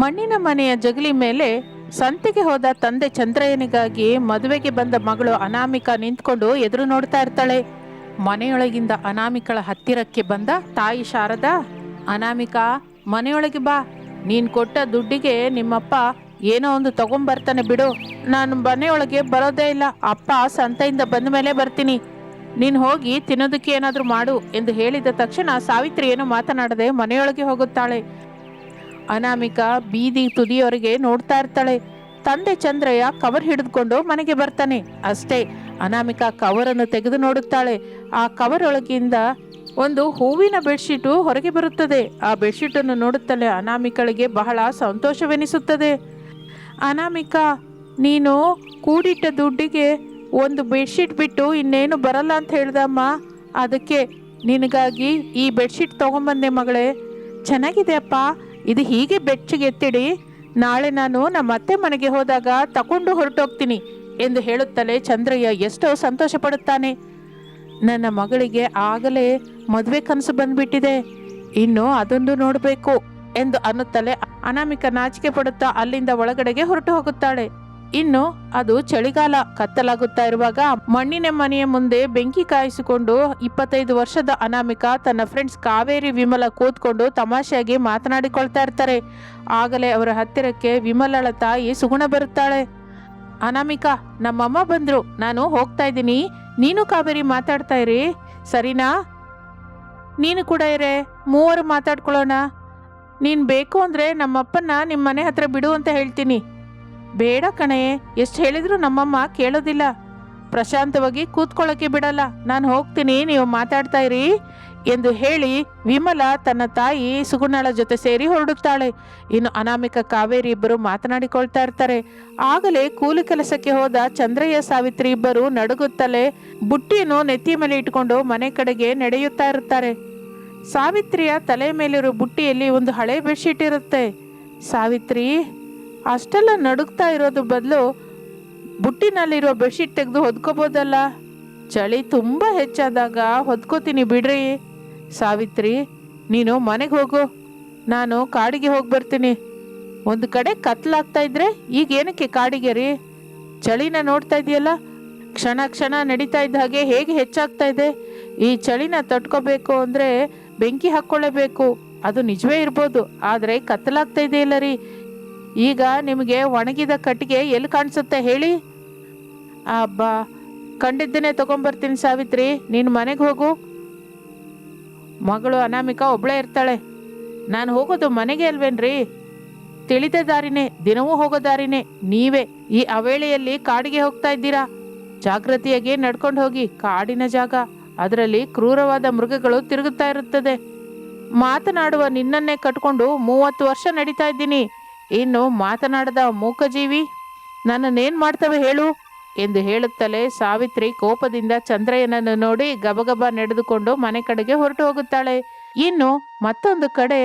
ಮಣ್ಣಿನ ಮನೆಯ ಜಗಲಿ ಮೇಲೆ ಸಂತೆಗೆ ಹೋದ ತಂದೆ ಚಂದ್ರಯ್ಯನಿಗಾಗಿ ಮದುವೆಗೆ ಬಂದ ಮಗಳು ಅನಾಮಿಕ ನಿಂತ್ಕೊಂಡು ಎದುರು ನೋಡ್ತಾ ಇರ್ತಾಳೆ. ಮನೆಯೊಳಗಿಂದ ಅನಾಮಿಕಳ ಹತ್ತಿರಕ್ಕೆ ಬಂದ ತಾಯಿ ಶಾರದಾ, ಅನಾಮಿಕಾ, ಮನೆಯೊಳಗೆ ಬಾ. ನೀನ್ ಕೊಟ್ಟ ದುಡ್ಡಿಗೆ ನಿಮ್ಮಪ್ಪ ಏನೋ ಒಂದು ತಗೊಂಬರ್ತಾನೆ ಬಿಡು. ನಾನು ಮನೆಯೊಳಗೆ ಬರೋದೇ ಇಲ್ಲ. ಅಪ್ಪ ಸಂತೆಯಿಂದ ಬಂದ ಮೇಲೆ ಬರ್ತೀನಿ. ನೀನು ಹೋಗಿ ತಿನ್ನೋದಕ್ಕೆ ಏನಾದರೂ ಮಾಡು ಎಂದು ಹೇಳಿದ ತಕ್ಷಣ ಸಾವಿತ್ರಿ ಏನು ಮಾತನಾಡದೆ ಮನೆಯೊಳಗೆ ಹೋಗುತ್ತಾಳೆ. ಅನಾಮಿಕಾ, ಬೀದಿ ತುದಿಯವರೆಗೆ ನೋಡ್ತಾ ಇರ್ತಾಳೆ. ತಂದೆ ಚಂದ್ರಯ್ಯ ಕವರ್ ಹಿಡಿದುಕೊಂಡು ಮನೆಗೆ ಬರ್ತಾನೆ. ಅಷ್ಟೇ, ಅನಾಮಿಕಾ ಕವರನ್ನು ತೆಗೆದು ನೋಡುತ್ತಾಳೆ. ಆ ಕವರ್ ಒಳಗಿಂದ ಒಂದು ಹೂವಿನ ಬೆಡ್ಶೀಟು ಹೊರಗೆ ಬರುತ್ತದೆ. ಆ ಬೆಡ್ಶೀಟನ್ನು ನೋಡುತ್ತಲೇ ಅನಾಮಿಕಳಿಗೆ ಬಹಳ ಸಂತೋಷವೆನಿಸುತ್ತದೆ. ಅನಾಮಿಕಾ, ನೀನು ಕೂಡಿಟ್ಟ ದುಡ್ಡಿಗೆ ಒಂದು ಬೆಡ್ಶೀಟ್ ಬಿಟ್ಟು ಇನ್ನೇನು ಬರಲ್ಲ ಅಂತ ಹೇಳ್ದಮ್ಮ ಅದಕ್ಕೆ ನಿನಗಾಗಿ ಈ ಬೆಡ್ಶೀಟ್ ತೊಗೊಂಬಂದೆ ಮಗಳೇ. ಚೆನ್ನಾಗಿದೆ ಅಪ್ಪ. ಇದು ಹೀಗೆ ಬೆಚ್ಚಗೆ ಎತ್ತಿಡಿ, ನಾಳೆ ನಾನು ನಮ್ಮ ಅತ್ತೆ ಮನೆಗೆ ಹೋದಾಗ ತಕೊಂಡು ಹೊರಟೋಗ್ತೀನಿ ಎಂದು ಹೇಳುತ್ತಲೇ ಚಂದ್ರಯ್ಯ ಎಷ್ಟೋ ಸಂತೋಷ ಪಡುತ್ತಾನೆ ನನ್ನ ಮಗಳಿಗೆ ಆಗಲೇ ಮದುವೆ ಕನಸು ಬಂದ್ಬಿಟ್ಟಿದೆ. ಇನ್ನು ಅದೊಂದು ನೋಡಬೇಕು ಎಂದು ಅನ್ನುತ್ತಲೇ ಅನಾಮಿಕ ನಾಚಿಕೆ ಪಡುತ್ತಾ ಅಲ್ಲಿಂದ ಒಳಗಡೆಗೆ ಹೊರಟು ಹೋಗುತ್ತಾಳೆ. ಇನ್ನು ಅದು ಚಳಿಗಾಲ ಕತ್ತಲಾಗುತ್ತಾ ಇರುವಾಗ ಮಣ್ಣಿನ ಮನೆಯ ಮುಂದೆ ಬೆಂಕಿ ಕಾಯಿಸಿಕೊಂಡು ಇಪ್ಪತ್ತೈದು ವರ್ಷದ ಅನಾಮಿಕ ತನ್ನ ಫ್ರೆಂಡ್ಸ್ ಕಾವೇರಿ ವಿಮಲ ಕೂತ್ಕೊಂಡು ತಮಾಷೆಯಾಗಿ ಮಾತನಾಡಿಕೊಳ್ತಾ ಇರ್ತಾರೆ. ಆಗಲೇ ಅವರ ಹತ್ತಿರಕ್ಕೆ ವಿಮಲಳ ತಾಯಿ ಸುಗುಣ ಬರುತ್ತಾಳೆ. ಅನಾಮಿಕಾ, ನಮ್ಮಮ್ಮ ಬಂದ್ರು. ನಾನು ಹೋಗ್ತಾ ಇದ್ದೀನಿ. ನೀನು ಕಾವೇರಿ ಮಾತಾಡ್ತಾ ಇರಿ. ಸರಿನಾ? ನೀನು ಕೂಡ ಇರೇ. ಮೂವರು ಮಾತಾಡ್ಕೊಳ್ಳೋಣ. ನೀನು ಬೇಕು ಅಂದರೆ ನಮ್ಮಪ್ಪನ ನಿಮ್ಮ ಮನೆ ಹತ್ರ ಬಿಡು ಅಂತ ಹೇಳ್ತೀನಿ. ಬೇಡ ಕಣೆ, ಎಷ್ಟು ಹೇಳಿದ್ರು ನಮ್ಮಮ್ಮ ಕೇಳೋದಿಲ್ಲ. ಪ್ರಶಾಂತವಾಗಿ ಕೂತ್ಕೊಳ್ಳೋಕೆ ಬಿಡಲ್ಲ. ನಾನು ಹೋಗ್ತೀನಿ, ನೀವು ಮಾತಾಡ್ತಾ ಇರಿ ಎಂದು ಹೇಳಿ ವಿಮಲ ತನ್ನ ತಾಯಿ ಸುಗುಣಾಳ ಜೊತೆ ಸೇರಿ ಹೊರಡುತ್ತಾಳೆ. ಇನ್ನು ಅನಾಮಿಕ ಕಾವೇರಿ ಇಬ್ಬರು ಮಾತನಾಡಿಕೊಳ್ತಾ ಇರ್ತಾರೆ. ಆಗಲೇ ಕೂಲಿ ಕೆಲಸಕ್ಕೆ ಹೋದ ಚಂದ್ರಯ್ಯ ಸಾವಿತ್ರಿ ಇಬ್ಬರು ನಡುಗುತ್ತಲೇ ಬುಟ್ಟಿಯನ್ನು ನೆತ್ತಿ ಮೇಲೆ ಇಟ್ಕೊಂಡು ಮನೆ ಕಡೆಗೆ ನಡೆಯುತ್ತಾ ಇರ್ತಾರೆ ಸಾವಿತ್ರಿಯ ತಲೆ ಮೇಲಿರೋ ಬುಟ್ಟಿಯಲ್ಲಿ ಒಂದು ಹಳೆ ಬೆಡ್ಶೀಟ್ ಇರುತ್ತೆ. ಸಾವಿತ್ರಿ ಅಷ್ಟೆಲ್ಲ ನಡುಕ್ತಾ ಇರೋದು ಬದಲು ಬುಟ್ಟಿನಲ್ಲಿರೋ ಬೆಡ್ಶೀಟ್ ತೆಗೆದು ಹೊದ್ಕೋಬೋದಲ್ಲ? ಚಳಿ ತುಂಬ ಹೆಚ್ಚಾದಾಗ ಹೊದ್ಕೋತೀನಿ ಬಿಡ್ರಿ. ಸಾವಿತ್ರಿ, ನೀನು ಮನೆಗೆ ಹೋಗು. ನಾನು ಕಾಡಿಗೆ ಹೋಗಿ ಬರ್ತೀನಿ. ಒಂದು ಕಡೆ ಕತ್ಲಾಗ್ತಾ ಇದ್ರೆ ಈಗ ಏನಕ್ಕೆ ಕಾಡಿಗೆ ರೀ? ಚಳಿನ ನೋಡ್ತಾ ಇದೆಯಲ್ಲ ಕ್ಷಣ ಕ್ಷಣ ನಡೀತಾ ಇದ್ದ ಹಾಗೆ ಹೇಗೆ ಹೆಚ್ಚಾಗ್ತಾ ಇದೆ? ಈ ಚಳಿನ ತಡ್ಕೋಬೇಕು ಅಂದರೆ ಬೆಂಕಿ ಹಾಕ್ಕೊಳ್ಳೇಬೇಕು. ಅದು ನಿಜವೇ ಇರ್ಬೋದು. ಆದರೆ ಕತ್ತಲಾಗ್ತಾ ಇದೆಯಲ್ಲ ರೀ. ಈಗ ನಿಮಗೆ ಒಣಗಿದ ಕಟ್ಟಿಗೆ ಎಲ್ಲಿ ಕಾಣಿಸುತ್ತೆ ಹೇಳಿ? ಅಬ್ಬಾ, ಕಂಡಿದ್ದನ್ನೇ ತಗೊಂಬರ್ತೀನಿ ಸಾವಿತ್ರಿ, ನೀನು ಮನೆಗೆ ಹೋಗು. ಮಗಳು ಅನಾಮಿಕಾ ಒಬ್ಳೇ ಇರ್ತಾಳೆ. ನಾನು ಹೋಗೋದು ಮನೆಗೆ ಅಲ್ವೇನ್ರಿ? ತಿಳಿದ ದಾರಿನೇ, ದಿನವೂ ಹೋಗೋ ದಾರಿನೇ, ನೀವೇ ಈ ಅವೇಳೆಯಲ್ಲಿ ಕಾಡಿಗೆ ಹೋಗ್ತಾ ಇದ್ದೀರಾ? ಜಾಗೃತಿಯಾಗಿ ನಡ್ಕೊಂಡು ಹೋಗಿ ಕಾಡಿನ ಜಾಗ, ಅದರಲ್ಲಿ ಕ್ರೂರವಾದ ಮೃಗಗಳು ತಿರುಗುತ್ತಾ ಇರುತ್ತದೆ. ಮಾತನಾಡುವ ನಿನ್ನನ್ನೇ ಕಟ್ಕೊಂಡು ಮೂವತ್ತು ವರ್ಷ ನಡೀತಾ ಇದ್ದೀನಿ. ಇನ್ನು ಮಾತನಾಡದ ಮೂಕಜೀವಿ, ನನ್ನನ್ನೇನು ಮಾಡ್ತವೆ ಹೇಳು? ಎಂದು ಹೇಳುತ್ತಲೇ ಸಾವಿತ್ರಿ ಕೋಪದಿಂದ ಚಂದ್ರಯ್ಯನನ್ನು ನೋಡಿ ಗಬಗಬ ನಡೆದುಕೊಂಡು ಮನೆ ಕಡೆಗೆ ಹೊರಟು ಹೋಗುತ್ತಾಳೆ. ಇನ್ನು ಮತ್ತೊಂದು ಕಡೆ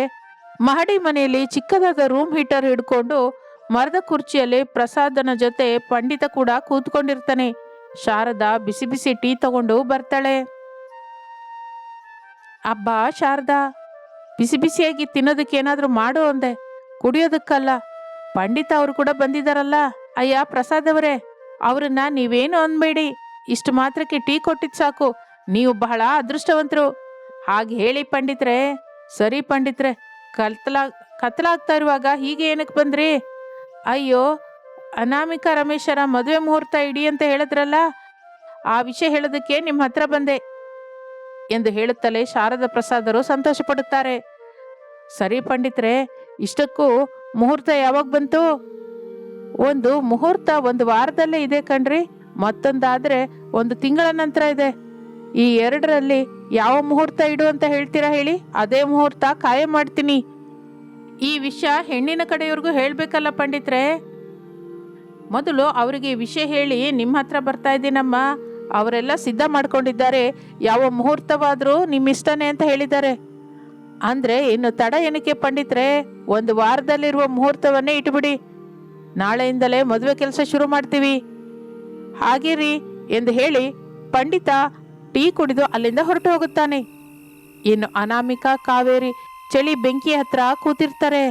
ಮಹಡಿ ಮನೆಯಲ್ಲಿ ಚಿಕ್ಕದಾದ ರೂಮ್ ಹೀಟರ್ ಹಿಡ್ಕೊಂಡು ಮರದ ಕುರ್ಚಿಯಲ್ಲಿ ಪ್ರಸಾದನ ಜೊತೆ ಪಂಡಿತ ಕೂಡ ಕೂತ್ಕೊಂಡಿರ್ತಾನೆ. ಶಾರದಾ ಬಿಸಿ ಬಿಸಿ ಟೀ ತಗೊಂಡು ಬರ್ತಾಳೆ. ಅಬ್ಬಾ ಶಾರದಾ, ಬಿಸಿ ಬಿಸಿಯಾಗಿ ತಿನ್ನೋದಕ್ಕೆ ಏನಾದರೂ ಮಾಡು ಅಂದೆ. ಕುಡಿಯೋದಕ್ಕಲ್ಲ. ಪಂಡಿತ ಅವರು ಕೂಡ ಬಂದಿದ್ದಾರಲ್ಲ ಅಯ್ಯ ಪ್ರಸಾದವರೇ ಅವ್ರನ್ನ ನೀವೇನು ಅನ್ಬೇಡಿ. ಇಷ್ಟು ಮಾತ್ರಕ್ಕೆ ಟೀ ಕೊಟ್ಟಿದ್ ಸಾಕು. ನೀವು ಬಹಳ ಅದೃಷ್ಟವಂತರು. ಹಾಗೆ ಹೇಳಿ ಪಂಡಿತ್ರೆ, ಸರಿ ಪಂಡಿತ್ರೆ, ಕತ್ಲಾ, ಕತ್ಲಾಗ್ತಾ ಇರುವಾಗ ಹೀಗೆ ಏನಕ್ಕೆ ಬಂದ್ರಿ? ಅಯ್ಯೋ, ಅನಾಮಿಕಾ ರಮೇಶರ ಮದುವೆ ಮುಹೂರ್ತ ಇಡಿ ಅಂತ ಹೇಳಿದ್ರಲ್ಲ? ಆ ವಿಷಯ ಹೇಳೋದಕ್ಕೆ ನಿಮ್ಮ ಹತ್ರ ಬಂದೆ. ಎಂದು ಹೇಳುತ್ತಲೇ ಶಾರದಾ ಪ್ರಸಾದರು ಸಂತೋಷ ಪಡುತ್ತಾರೆ ಸರಿ ಪಂಡಿತ್ರೆ ಇಷ್ಟಕ್ಕೂ ಮುಹೂರ್ತ ಯಾವಾಗ ಬಂತು? ಒಂದು ಮುಹೂರ್ತ ಒಂದು ವಾರದಲ್ಲೇ ಇದೆ ಕಣ್ರಿ. ಮತ್ತೊಂದಾದ್ರೆ ಒಂದು ತಿಂಗಳ ನಂತರ ಇದೆ. ಈ ಎರಡರಲ್ಲಿ ಯಾವ ಮುಹೂರ್ತ ಇಡು ಅಂತ ಹೇಳ್ತೀರಾ ಹೇಳಿ? ಅದೇ ಮುಹೂರ್ತ ಕಾಯ ಮಾಡ್ತೀನಿ. ಈ ವಿಷಯ ಹೆಣ್ಣಿನ ಕಡೆಯವ್ರಿಗೂ ಹೇಳ್ಬೇಕಲ್ಲ ಪಂಡಿತ್ರೆ. ಮೊದಲು ಅವರಿಗೆ ವಿಷಯ ಹೇಳಿ ನಿಮ್ಮ ಹತ್ರ ಬರ್ತಾ ಇದ್ದೀನಮ್ಮ. ಅವರೆಲ್ಲ ಸಿದ್ಧ ಮಾಡ್ಕೊಂಡಿದ್ದಾರೆ. ಯಾವ ಮುಹೂರ್ತವಾದರೂ ನಿಮ್ಮ ಇಷ್ಟನೇ ಅಂತ ಹೇಳಿದ್ದಾರೆ. ಅಂದ್ರೆ ಇನ್ನು ತಡ ಏನಕ್ಕೆ ಪಂಡಿತ್ರೆ, ಒಂದು ವಾರದಲ್ಲಿರುವ ಮುಹೂರ್ತವನ್ನೇ ಇಟ್ಬಿಡಿ. ನಾಳೆಯಿಂದಲೇ ಮದುವೆ ಕೆಲಸ ಶುರು ಮಾಡ್ತೀವಿ. ಹಾಗಿರಿ ಎಂದು ಹೇಳಿ ಪಂಡಿತ ಟೀ ಕುಡಿದು ಅಲ್ಲಿಂದ ಹೊರಟು ಹೋಗುತ್ತಾನೆ. ಇನ್ನು ಅನಾಮಿಕಾ ಕಾವೇರಿ ಚಳಿ ಬೆಂಕಿ ಹತ್ರ ಕೂತಿರ್ತಾರೆ.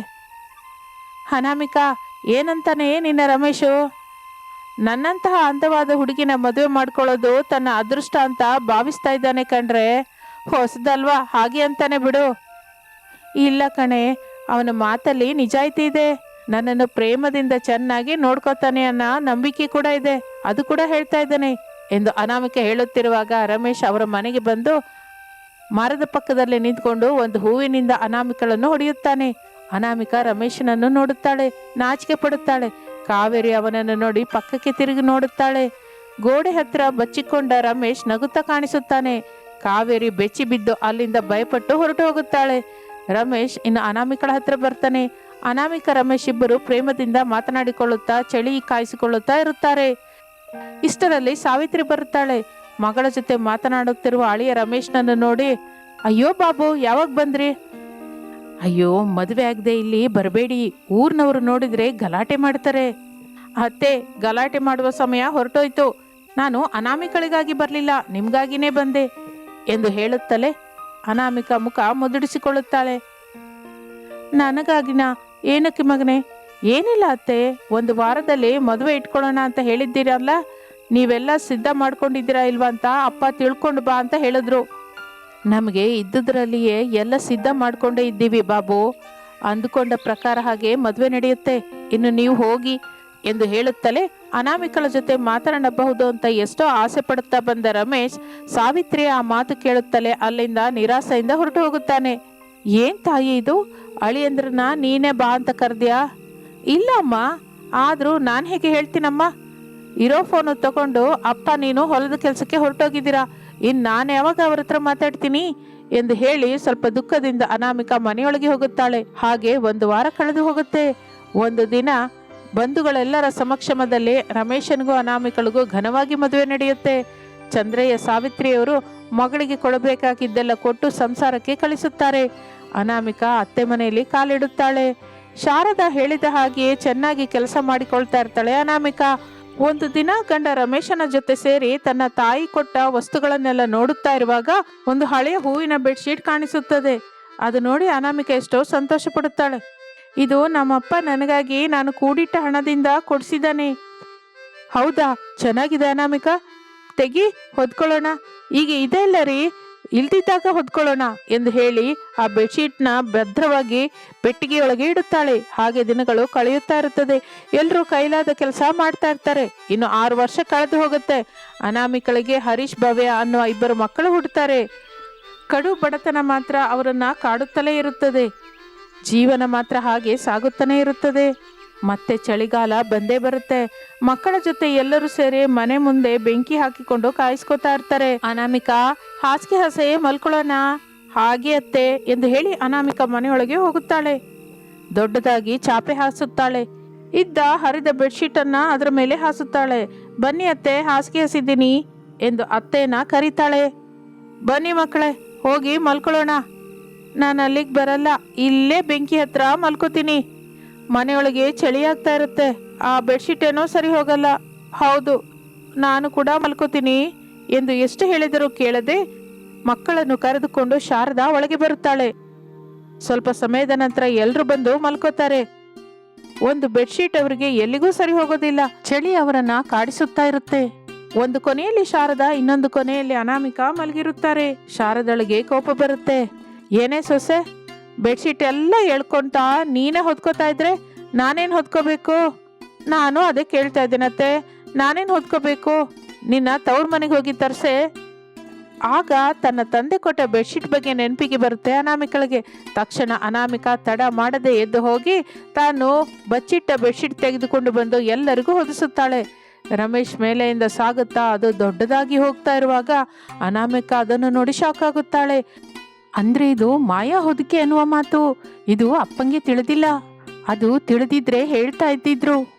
ಅನಾಮಿಕಾ, ಏನಂತಾನೆ ನಿನ್ನ ರಮೇಶು? ನನ್ನಂತಹ ಅಂದವಾದ ಹುಡುಗಿನ ಮದುವೆ ಮಾಡ್ಕೊಳ್ಳೋದು ತನ್ನ ಅದೃಷ್ಟ ಅಂತ ಭಾವಿಸ್ತಾ ಇದ್ದಾನೆ ಕಂಡ್ರೆ ಹೊಸದಲ್ವಾ? ಹಾಗೆ ಅಂತಾನೆ ಬಿಡು. ಇಲ್ಲ ಕಣೆ, ಅವನ ಮಾತಲ್ಲಿ ನಿಜಾಯಿತಿ ಇದೆ. ನನ್ನನ್ನು ಪ್ರೇಮದಿಂದ ಚೆನ್ನಾಗಿ ನೋಡ್ಕೋತಾನೆ ಅನ್ನೋ ನಂಬಿಕೆ ಕೂಡ ಇದೆ. ಅದು ಕೂಡ ಹೇಳ್ತಾ ಇದ್ದಾನೆ ಎಂದು ಅನಾಮಿಕೆ ಹೇಳುತ್ತಿರುವಾಗ ರಮೇಶ್ ಅವರ ಮನೆಗೆ ಬಂದು ಮರದ ಪಕ್ಕದಲ್ಲಿ ನಿಂತ್ಕೊಂಡು ಒಂದು ಹೂವಿನಿಂದ ಅನಾಮಿಕಳನ್ನು ಹೊಡೆಯುತ್ತಾನೆ. ಅನಾಮಿಕ ರಮೇಶನನ್ನು ನೋಡುತ್ತಾಳೆ, ನಾಚಿಕೆ ಪಡುತ್ತಾಳೆ. ಕಾವೇರಿ ಅವನನ್ನು ನೋಡಿ ಪಕ್ಕಕ್ಕೆ ತಿರುಗಿ ನೋಡುತ್ತಾಳೆ. ಗೋಡೆ ಹತ್ರ ಬಚ್ಚಿಕೊಂಡ ರಮೇಶ್ ನಗುತ್ತಾ ಕಾಣಿಸುತ್ತಾನೆ. ಕಾವೇರಿ ಬೆಚ್ಚಿ ಬಿದ್ದು ಅಲ್ಲಿಂದ ಭಯಪಟ್ಟು ಹೊರಟು ಹೋಗುತ್ತಾಳೆ. ರಮೇಶ್ ಇನ್ನು ಅನಾಮಿಕಳ ಹತ್ರ ಬರ್ತಾನೆ. ಅನಾಮಿಕ ರಮೇಶ್ ಇಬ್ಬರು ಪ್ರೇಮದಿಂದ ಮಾತನಾಡಿಕೊಳ್ಳುತ್ತಾ ಚಳಿ ಕಾಯಿಸಿಕೊಳ್ಳುತ್ತಾ ಇರುತ್ತಾರೆ. ಇಷ್ಟರಲ್ಲಿ ಸಾವಿತ್ರಿ ಬರುತ್ತಾಳೆ. ಮಗಳ ಜೊತೆ ಮಾತನಾಡುತ್ತಿರುವ ಅಳಿಯ ರಮೇಶ್ನನ್ನು ನೋಡಿ, ಅಯ್ಯೋ ಬಾಬು, ಯಾವಾಗ ಬಂದ್ರಿ? ಅಯ್ಯೋ, ಮದುವೆ ಆಗದೆ ಇಲ್ಲಿ ಬರಬೇಡಿ. ಊರ್ನವರು ನೋಡಿದ್ರೆ ಗಲಾಟೆ ಮಾಡ್ತಾರೆ. ಅತ್ತೆ, ಗಲಾಟೆ ಮಾಡುವ ಸಮಯ ಹೊರಟೋಯ್ತು. ನಾನು ಅನಾಮಿಕಳಿಗಾಗಿ ಬರಲಿಲ್ಲ, ನಿಮಗಾಗಿನೇ ಬಂದೆ, ಎಂದು ಹೇಳುತ್ತಲೇ ಅನಾಮಿಕ ಮುಖ ಮುದುಡಿಸಿಕೊಳ್ಳುತ್ತಾಳೆ. ನನಗಾಗಿನ ಏನಕ್ಕೆ ಮಗನೆ? ಏನಿಲ್ಲ ಅತ್ತೆ, ಒಂದು ವಾರದಲ್ಲಿ ಮದುವೆ ಇಟ್ಕೊಳ್ಳೋಣ ಅಂತ ಹೇಳಿದ್ದೀರಲ್ಲ? ನೀವೆಲ್ಲ ಸಿದ್ಧ ಮಾಡ್ಕೊಂಡಿದ್ದೀರಾ ಇಲ್ವಾ ಅಂತ ಅಪ್ಪ ತಿಳ್ಕೊಂಡು ಬಾ ಅಂತ ಹೇಳಿದ್ರು. ನಮಗೆ ಇದ್ದುದರಲ್ಲಿಯೇ ಎಲ್ಲ ಸಿದ್ಧ ಮಾಡ್ಕೊಂಡೇ ಇದ್ದೀವಿ ಬಾಬು. ಅಂದುಕೊಂಡ ಪ್ರಕಾರ ಹಾಗೆ ಮದುವೆ ನಡೆಯುತ್ತೆ. ಇನ್ನು ನೀವು ಹೋಗಿ ಎಂದು ಹೇಳುತ್ತಲೇ ಅನಾಮಿಕಳ ಜೊತೆ ಮಾತನಾಡಬಹುದು ಅಂತ ಎಷ್ಟೋ ಆಸೆ ಪಡುತ್ತಾ ಬಂದ ರಮೇಶ್, ಸಾವಿತ್ರಿ ಆ ಮಾತು ಕೇಳುತ್ತಲೇ ಅಲ್ಲಿಂದ ನಿರಾಸೆಯಿಂದ ಹೊರಟು ಹೋಗುತ್ತಾನೆ. ಏನ್ ತಾಯಿ ಇದು? ಅಳಿಯಂದ್ರನ್ನ ನೀನೇ ಬಾ ಅಂತ ಕರ್ದ್ಯಾ? ಇಲ್ಲ ಅಮ್ಮ, ಆದ್ರೂ ನಾನು ಹೇಗೆ ಹೇಳ್ತೀನಮ್ಮ? ಇರೋ ಫೋನು ತಗೊಂಡು ಅಪ್ಪ ನೀನು ಹೊಲದ ಕೆಲಸಕ್ಕೆ ಹೊರಟೋಗಿದ್ದೀರಾ? ಇನ್ನು ನಾನು ಯಾವಾಗ ಅವ್ರ ಹತ್ರ ಮಾತಾಡ್ತೀನಿ? ಎಂದು ಹೇಳಿ ಸ್ವಲ್ಪ ದುಃಖದಿಂದ ಅನಾಮಿಕ ಮನೆಯೊಳಗೆ ಹೋಗುತ್ತಾಳೆ. ಹಾಗೆ ಒಂದು ವಾರ ಕಳೆದು ಹೋಗುತ್ತೆ. ಒಂದು ದಿನ ಬಂಧುಗಳೆಲ್ಲರ ಸಮಕ್ಷಮದಲ್ಲಿ ರಮೇಶನಿಗೂ ಅನಾಮಿಕಳಿಗೂ ಘನವಾಗಿ ಮದುವೆ ನಡೆಯುತ್ತೆ. ಚಂದ್ರಯ್ಯ ಸಾವಿತ್ರಿಯವರು ಮಗಳಿಗೆ ಕೊಡಬೇಕಾಗಿದ್ದೆಲ್ಲ ಕೊಟ್ಟು ಸಂಸಾರಕ್ಕೆ ಕಳಿಸುತ್ತಾರೆ. ಅನಾಮಿಕ ಅತ್ತೆ ಮನೆಯಲ್ಲಿ ಕಾಲಿಡುತ್ತಾಳೆ. ಶಾರದಾ ಹೇಳಿದ ಹಾಗೆಯೇ ಚೆನ್ನಾಗಿ ಕೆಲಸ ಮಾಡಿಕೊಳ್ತಾ ಇರ್ತಾಳೆ ಅನಾಮಿಕ. ಒಂದು ದಿನ ಗಂಡ ರಮೇಶನ ಜೊತೆ ಸೇರಿ ತನ್ನ ತಾಯಿ ಕೊಟ್ಟ ವಸ್ತುಗಳನ್ನೆಲ್ಲ ನೋಡುತ್ತಾ ಇರುವಾಗ ಒಂದು ಹಳೆಯ ಹೂವಿನ ಬೆಡ್ಶೀಟ್ ಕಾಣಿಸುತ್ತದೆ. ಅದು ನೋಡಿ ಅನಾಮಿಕ ಎಷ್ಟೋ ಸಂತೋಷ ಪಡುತ್ತಾಳೆ ಇದು ನಮ್ಮಪ್ಪ ನನಗಾಗಿ ನಾನು ಕೂಡಿಟ್ಟ ಹಣದಿಂದ ಕೊಡಿಸಿದ್ದಾನೆ. ಹೌದಾ? ಚೆನ್ನಾಗಿದೆ ಅನಾಮಿಕ? ತೆಗಿ, ಹೊದ್ಕೊಳ್ಳೋಣ. ಈಗ ಇದೆ ಇಲ್ಲ ರೀ. ಇಲ್ದಿದ್ದಾಗ ಹೊದ್ಕೊಳ್ಳೋಣ ಎಂದು ಹೇಳಿ ಆ ಬೆಡ್ಶೀಟ್ನ ಭದ್ರವಾಗಿ ಪೆಟ್ಟಿಗೆಯೊಳಗೆ ಇಡುತ್ತಾಳೆ. ಹಾಗೆ ದಿನಗಳು ಕಳೆಯುತ್ತಾ ಇರುತ್ತದೆ. ಎಲ್ಲರೂ ಕೈಲಾದ ಕೆಲಸ ಮಾಡ್ತಾ ಇರ್ತಾರೆ. ಇನ್ನು ಆರು ವರ್ಷ ಕಳೆದು ಹೋಗುತ್ತೆ. ಅನಾಮಿಕಳಿಗೆ ಹರೀಶ್ ಭವ್ಯ ಅನ್ನುವ ಇಬ್ಬರು ಮಕ್ಕಳು ಹುಡ್ತಾರೆ ಕಡು ಬಡತನ ಮಾತ್ರ ಅವರನ್ನ ಕಾಡುತ್ತಲೇ ಇರುತ್ತದೆ. ಜೀವನ ಮಾತ್ರ ಹಾಗೆ ಸಾಗುತ್ತಾನೆ ಇರುತ್ತದೆ. ಮತ್ತೆ ಚಳಿಗಾಲ ಬಂದೇ ಬರುತ್ತೆ. ಮಕ್ಕಳ ಜೊತೆ ಎಲ್ಲರೂ ಸೇರಿ ಮನೆ ಮುಂದೆ ಬೆಂಕಿ ಹಾಕಿಕೊಂಡು ಕಾಯಿಸ್ಕೊತಾ ಇರ್ತಾರೆ. ಅನಾಮಿಕ, ಹಾಸಿಗೆ ಹಸೆಯೇ ಮಲ್ಕೊಳ್ಳೋಣ. ಹಾಗೆ ಅತ್ತೆ ಎಂದು ಹೇಳಿ ಅನಾಮಿಕ ಮನೆಯೊಳಗೆ ಹೋಗುತ್ತಾಳೆ. ದೊಡ್ಡದಾಗಿ ಚಾಪೆ ಹಾಸುತ್ತಾಳೆ. ಇದ್ದ ಹರಿದ ಬೆಡ್ಶೀಟ್ ಅನ್ನ ಅದರ ಮೇಲೆ ಹಾಸುತ್ತಾಳೆ. ಬನ್ನಿ ಅತ್ತೆ, ಹಾಸಿಗೆ ಹಸಿದ್ದೀನಿ ಎಂದು ಅತ್ತೆನ ಕರೀತಾಳೆ. ಬನ್ನಿ ಮಕ್ಕಳೇ, ಹೋಗಿ ಮಲ್ಕೊಳ್ಳೋಣ. ನಾನು ಅಲ್ಲಿಗೆ ಬರಲ್ಲ, ಇಲ್ಲೇ ಬೆಂಕಿ ಹತ್ರ ಮಲ್ಕೋತೀನಿ. ಮನೆಯೊಳಗೆ ಚಳಿ ಆಗ್ತಾ ಇರುತ್ತೆ, ಆ ಬೆಡ್ಶೀಟ್ ಏನೋ ಸರಿ ಹೋಗಲ್ಲ. ಹೌದು, ನಾನು ಕೂಡ ಮಲ್ಕೋತೀನಿ ಎಂದು ಎಷ್ಟು ಹೇಳಿದರೂ ಕೇಳದೆ ಮಕ್ಕಳನ್ನು ಕರೆದುಕೊಂಡು ಶಾರದಾ ಒಳಗೆ ಬರುತ್ತಾಳೆ. ಸ್ವಲ್ಪ ಸಮಯದ ನಂತರ ಎಲ್ಲರೂ ಬಂದು ಮಲ್ಕೋತಾರೆ. ಒಂದು ಬೆಡ್ಶೀಟ್ ಅವರಿಗೆ ಎಲ್ಲಿಗೂ ಸರಿ ಹೋಗೋದಿಲ್ಲ, ಚಳಿ ಅವರನ್ನ ಕಾಡಿಸುತ್ತಾ ಇರುತ್ತೆ. ಒಂದು ಕೊನೆಯಲ್ಲಿ ಶಾರದಾ ಇನ್ನೊಂದು ಕೊನೆಯಲ್ಲಿ ಅನಾಮಿಕಾ ಮಲಗಿರುತ್ತಾರೆ. ಶಾರದಳಿಗೆ ಕೋಪ ಬರುತ್ತೆ. ಏನೇ ಸೊಸೆ, ಬೆಡ್ಶೀಟ್ ಎಲ್ಲ ಎಳ್ಕೊಂತ ನೀನೇ ಹೊದ್ಕೋತಾ ಇದ್ರೆ ನಾನೇನು ಹೊದ್ಕೋಬೇಕು ನಾನು ಅದೇ ಕೇಳ್ತಾ ಇದ್ದೀನತ್ತೆ, ನಾನೇನು ಹೊದ್ಕೋಬೇಕು ನಿನ್ನ ತವ್ರ ಮನೆಗೆ ಹೋಗಿ ತರ್ಸೆ. ಆಗ ತನ್ನ ತಂದೆ ಕೊಟ್ಟ ಬೆಡ್ಶೀಟ್ ಬಗ್ಗೆ ನೆನಪಿಗೆ ಬರುತ್ತೆ ಅನಾಮಿಕಳಿಗೆ. ತಕ್ಷಣ ಅನಾಮಿಕ ತಡ ಮಾಡದೆ ಎದ್ದು ಹೋಗಿ ತಾನು ಬಚ್ಚಿಟ್ಟ ಬೆಡ್ಶೀಟ್ ತೆಗೆದುಕೊಂಡು ಬಂದು ಎಲ್ಲರಿಗೂ ಹೊದಿಸುತ್ತಾಳೆ. ರಮೇಶ್ ಮೇಲೆಯಿಂದ ಸಾಗುತ್ತಾ ಅದು ದೊಡ್ಡದಾಗಿ ಹೋಗ್ತಾ ಇರುವಾಗ ಅನಾಮಿಕ ಅದನ್ನು ನೋಡಿ ಶಾಕ್ ಆಗುತ್ತಾಳೆ. ಅಂದ್ರೆ ಇದು ಮಾಯಾ ಹೊದಿಕೆ ಅನ್ನುವ ಮಾತು. ಇದು ಅಪ್ಪಂಗೆ ತಿಳಿದಿಲ್ಲ. ಅದು ತಿಳಿದಿದ್ರೆ ಹೇಳ್ತಾ ಇದ್ದಿದ್ರು.